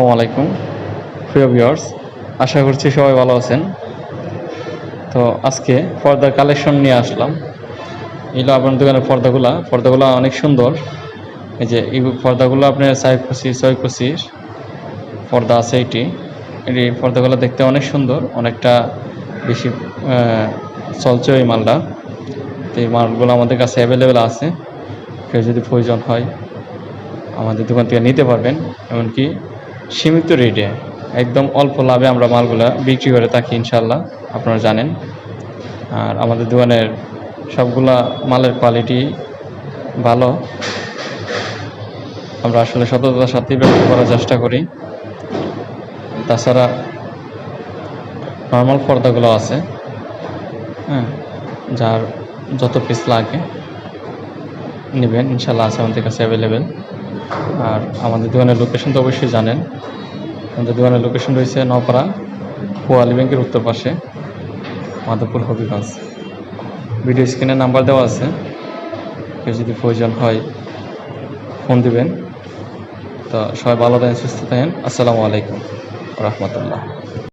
আসসালামু আলাইকুম। প্রিয় ভিউয়ার্স, আশা করছি সবাই ভালো আছেন। তো আজকে পর্দার কালেকশন নিয়ে আসলাম। এগুলো আপনার দোকানের পর্দাগুলা, পর্দাগুলো অনেক সুন্দর। এই যে এই পর্দাগুলো আপনার ছয় পঁচিশ ছয় পঁচিশ পর্দা আছে এটি। এটি পর্দাগুলো দেখতে অনেক সুন্দর, অনেকটা বেশি চলছে এই মালটা। তো এই মালগুলো আমাদের কাছে অ্যাভেলেবেল আছে। কেউ যদি প্রয়োজন হয়, আমাদের দোকান থেকে নিতে পারবেন। এমনকি সীমিত রেটে, একদম অল্প লাভে আমরা মালগুলো বিক্রি করে থাকি ইনশাল্লাহ আপনারা জানেন। আর আমাদের দোকানের সবগুলা মালের কোয়ালিটি ভালো। আমরা আসলে সততার সাথেই ব্যবসা করার চেষ্টা করি। তাছাড়া নর্মাল পর্দাগুলো আছে হ্যাঁ যার যত পিস লাগে, নেবেন ইনশাল্লাহ আছে আমাদের কাছে অ্যাভেলেবেল আর আমাদের দোকানের লোকেশন তো অবশ্যই জানেন। আমাদের দোকানের লোকেশন রয়েছে নপাড়া পোয়ালি ব্যাংকের উত্তর পাশে, মাধবপুর হবিগঞ্জ। ভিডিও স্ক্রিনে নাম্বার দেওয়া আছে। কেউ যদি প্রয়োজন হয় ফোন দিবেন। তা সবাই ভালো থাকেন, সুস্থ থাকেন। আসসালামু আলাইকুম, রহমতুল্লাহ।